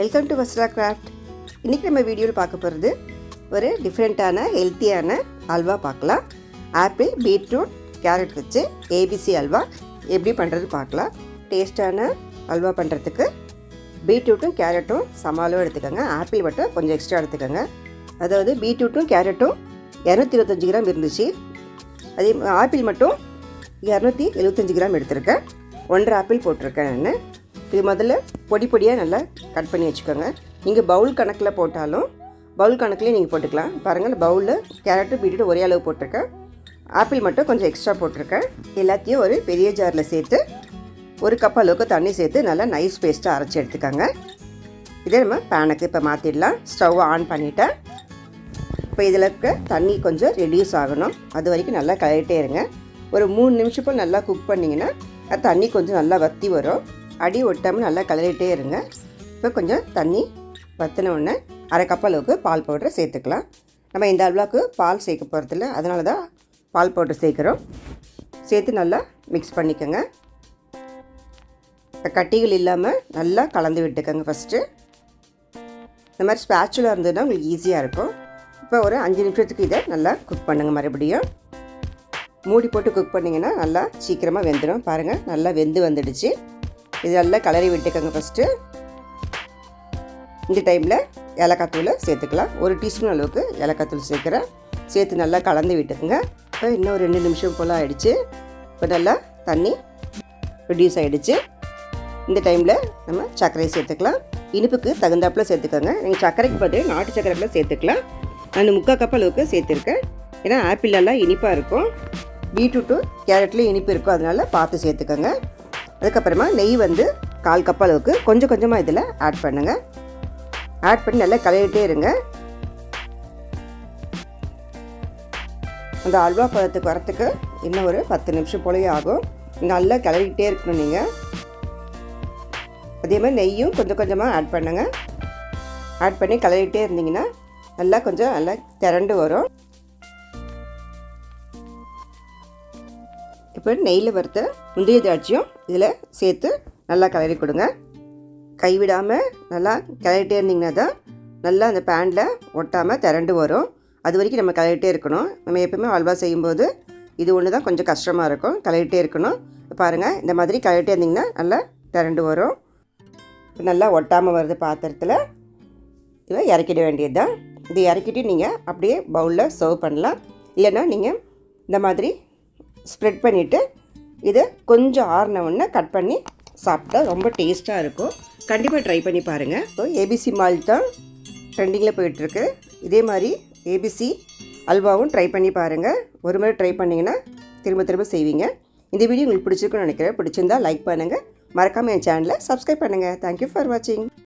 Welcome to வஸ்ரா craft இன்றைக்கி நம்ம வீடியோவில் பார்க்க போகிறது ஒரு டிஃப்ரெண்ட்டான ஹெல்த்தியான அல்வா பார்க்கலாம். ஆப்பிள் பீட்ரூட் கேரட் வச்சு ஏபிசி அல்வா எப்படி பண்ணுறது பார்க்கலாம். டேஸ்டான அல்வா பண்ணுறதுக்கு பீட்ரூட்டும் கேரட்டும் சமாளும் எடுத்துக்கோங்க. ஆப்பிள் மட்டும் கொஞ்சம் எக்ஸ்ட்ரா எடுத்துக்கோங்க. அதாவது பீட்ரூட்டும் கேரட்டும் இரநூத்தி இருபத்தஞ்சி கிராம் இருந்துச்சு. அதே ஆப்பிள் மட்டும் இரநூத்தி எழுபத்தஞ்சி கிராம் எடுத்திருக்கேன். ஒன்றரை ஆப்பிள் போட்டிருக்கேன் நான். இது முதல்ல பொடி பொடியாக நல்லா கட் பண்ணி வச்சுக்கோங்க. நீங்கள் பவுல் கணக்கில் போட்டாலும் பவுல் கணக்குலேயே நீங்கள் போட்டுக்கலாம். பாருங்கள் பவுலில் கேரட்டு பீட்ரூட் ஒரே அளவு போட்டிருக்கேன். ஆப்பிள் மட்டும் கொஞ்சம் எக்ஸ்ட்ரா போட்டிருக்கேன். எல்லாத்தையும் ஒரு பெரிய ஜாரில் சேர்த்து ஒரு கப் அளவுக்கு தண்ணி சேர்த்து நல்லா நைஸ் பேஸ்ட்டாக அரைச்சி எடுத்துக்கோங்க. இதே நம்ம பேனுக்கு இப்போ மாற்றிடலாம் ஸ்டவ் ஆன் பண்ணிவிட்டேன் இப்போ இதில் இருக்க தண்ணி கொஞ்சம் ரெடியூஸ் ஆகணும். அது வரைக்கும் நல்லா கலரிட்டே இருங்க. ஒரு மூணு நிமிஷம் போல் நல்லா குக் பண்ணிங்கன்னா தண்ணி கொஞ்சம் நல்லா வற்றி வரும். அடி ஒட்டாமல் நல்லா கலரிட்டே இருங்க. இப்போ கொஞ்சம் தண்ணி வற்றின உடனே அரை கப் அளவுக்கு பால் பவுடரை சேர்த்துக்கலாம். நம்ம இந்த அளவுக்கு பால் சேர்க்க போகிறதில்ல அதனால தான் பால் பவுடர் சேர்க்குறோம். சேர்த்து நல்லா மிக்ஸ் பண்ணிக்கோங்க. கட்டிகள் இல்லாமல் நல்லா கலந்து விட்டுக்கோங்க ஃபஸ்ட்டு இந்த மாதிரி ஸ்பேச்சுலாக இருந்ததுன்னா உங்களுக்கு ஈஸியாக இருக்கும். இப்போ ஒரு அஞ்சு நிமிஷத்துக்கு இதை நல்லா குக் பண்ணுங்கள் மறுபடியும். மூடி போட்டு குக் பண்ணிங்கன்னா நல்லா சீக்கிரமாக வெந்துடும். பாருங்கள் நல்லா வெந்து வந்துடுச்சு. இது நல்லா கலரி விட்டுக்கோங்க ஃபஸ்ட்டு இந்த டைமில் ஏலக்காய் தூளை சேர்த்துக்கலாம். ஒரு டீஸ்பூன் அளவுக்கு ஏலக்காய் தூள் சேர்க்குறேன். சேர்த்து நல்லா கலந்து விட்டுக்குங்க. இப்போ இன்னும் ரெண்டு நிமிஷம் போல் ஆகிடுச்சு இப்போ நல்லா தண்ணி ரிடியூஸ் ஆகிடுச்சு இந்த டைமில் நம்ம சர்க்கரையை சேர்த்துக்கலாம். இனிப்புக்கு தகுந்தாப்பில் சேர்த்துக்கோங்க. நீங்கள் சர்க்கரைக்கு பதில் நாட்டு சர்க்கரைப்பில் சேர்த்துக்கலாம். நான் முக்கால் கப் அளவுக்கு சேர்த்துருக்கேன். ஏன்னா ஆப்பிளெல்லாம் இனிப்பாக இருக்கும். பீட்ரூட்டும் கேரட்லேயும் இனிப்பு இருக்கும். அதனால் பார்த்து சேர்த்துக்கோங்க. அதுக்கப்புறமா நெய் வந்து கால் கப் அளவுக்கு கொஞ்சம் கொஞ்சமாக இதில் ஆட் பண்ணுங்கள் ஆட் பண்ணி நல்லா கலரிட்டே இருங்க. அந்த அல்வா பழத்துக்கு வரத்துக்கு இன்னும் ஒரு பத்து நிமிஷம் போலவே ஆகும். நல்லா கிளறிக்கிட்டே இருக்கணும் நீங்கள் அதே மாதிரி நெய்யும் கொஞ்சம் கொஞ்சமாக ஆட் பண்ணுங்கள் ஆட் பண்ணி கலரிட்டே இருந்தீங்கன்னா நல்லா கொஞ்சம் நல்லா திரண்டு வரும். இப்போ நெய்யில் வறுத்த முந்தைய திராட்சையும் இதில் சேர்த்து நல்லா கிளறி கொடுங்க. கைவிடாமல் நல்லா கிளறிட்டே இருந்தீங்கன்னா தான் நல்லா அந்த பேனில் ஒட்டாமல் திரண்டு வரும். அது வரைக்கும் நம்ம கிளறிட்டே இருக்கணும். நம்ம எப்பவுமே அல்வா செய்யும்போது இது ஒன்று தான் கொஞ்சம் கஷ்டமாக இருக்கும். கிளறிட்டே இருக்கணும். பாருங்கள் இந்த மாதிரி கிளறிட்டே இருந்தீங்கன்னா நல்லா திரண்டு வரும். நல்லா ஒட்டாமல் வருது பாத்திரத்தில் இதை இறக்கிட வேண்டியது தான் இது இறக்கிட்டு நீங்கள் அப்படியே பவுலில் சர்வ் பண்ணலாம். இல்லைன்னா நீங்கள் இந்த மாதிரி ஸ்ப்ரெட் பண்ணிவிட்டு இதை கொஞ்சம் ஆறினவுடனே கட் பண்ணி சாப்பிட்டா ரொம்ப டேஸ்ட்டாக இருக்கும். கண்டிப்பாக ட்ரை பண்ணி பாருங்கள் இப்போ ஏபிசி மால் தான் ட்ரெண்டிங்கில் போயிட்டுருக்கு. இதே மாதிரி ஏபிசி அல்வாவும் ட்ரை பண்ணி பாருங்கள் ஒரு முறை ட்ரை பண்ணிங்கன்னா திரும்ப திரும்ப செய்வீங்க. இந்த வீடியோ உங்களுக்கு பிடிச்சிருக்குன்னு நினைக்கிறேன். பிடிச்சிருந்தா லைக் பண்ணுங்கள் மறக்காமல் என் சேனலை சப்ஸ்கிரைப் பண்ணுங்கள் தேங்க்யூ ஃபார் வாட்சிங்